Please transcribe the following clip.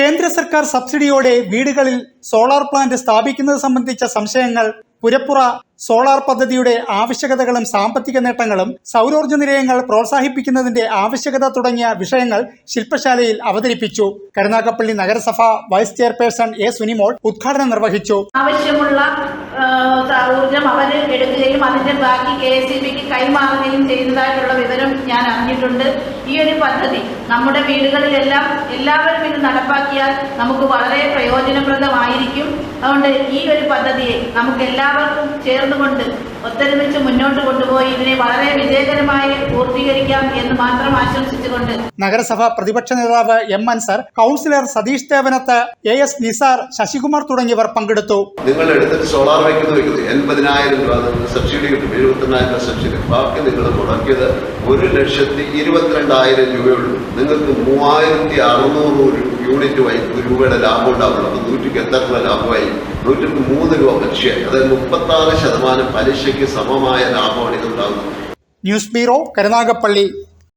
കേന്ദ്ര സർക്കാർ സബ്സിഡിയോടെ വീടുകളിൽ സോളാർ പ്ലാന്റ് സ്ഥാപിക്കുന്നത് സംബന്ധിച്ച സംശയങ്ങൾ പുരപ്പുറ സോളാർ പദ്ധതിയുടെ ആവശ്യകതകളും സാമ്പത്തിക നേട്ടങ്ങളും സൗരോർജ നിലയങ്ങൾ പ്രോത്സാഹിപ്പിക്കുന്നതിന്റെ ആവശ്യകത തുടങ്ങിയ വിഷയങ്ങൾ ശില്പശാലയിൽ അവതരിപ്പിച്ചു. കരുനാഗപ്പള്ളി നഗരസഭ വൈസ് ചെയർപേഴ്സൺ എ സുനിമോൾ ഉദ്ഘാടനം നിർവഹിച്ചു. ആവശ്യമുള്ള ഊർജം അവർ എടുക്കുകയും അതിന്റെ ബാക്കി കെ എസ് കൈമാറുകയും ചെയ്യുന്നതായിട്ടുള്ള വിവരം ഞാൻ അറിഞ്ഞിട്ടുണ്ട് ഈ ഒരു പദ്ധതി നമ്മുടെ വീടുകളിലെല്ലാം എല്ലാവരും ഇത് നടപ്പാക്കിയാൽ നമുക്ക് വളരെ പ്രയോജനപ്രദമായിരിക്കും. അതുകൊണ്ട് ഈ ഒരു പദ്ധതിയെ നമുക്ക് എല്ലാവർക്കും ചേർന്നുകൊണ്ട് ഒത്തൊരുമിച്ച് മുന്നോട്ട് കൊണ്ടുപോയി ഇതിനെ വളരെ വിജയകരമായി പൂർത്തീകരിക്കാം എന്ന് മാത്രം ആശംസിച്ചുകൊണ്ട് നഗരസഭ പ്രതിപക്ഷ നേതാവ് M Ansar councillor Satheesh Devanath A S Nizar Sasikumar തുടങ്ങിയവർ പങ്കെടുത്തു. നിങ്ങൾ എടുത്തിട്ട് സോളാർ വയ്ക്കുന്നത് എൺപതിനായിരം രൂപ സബ്സിഡി കിട്ടും. എഴുപത്തിനായിരം രൂപ സബ്സിഡി ബാക്കി നിങ്ങൾ മുടക്കിയത് ഒരു ലക്ഷത്തി ഇരുപത്തിരണ്ടായിരം രൂപയുള്ളൂ. നിങ്ങൾക്ക് മൂവായിരത്തി അറുന്നൂറ് യൂണിറ്റ് വൈ രൂപയുടെ ലാഭം ഉണ്ടാവുള്ളൂ അപ്പോൾ നൂറ്റിക്ക് എത്ര ലാഭമായി? നൂറ്റിക്ക് മൂന്ന് രൂപ പലിശയായി. അതായത് മുപ്പത്തി ആറ് ശതമാനം പലിശയ്ക്ക് സമമായ ലാഭമാണ് ഇതുണ്ടാകുന്നത് ന്യൂസ് ബ്യൂറോ കരുനാഗപ്പള്ളി.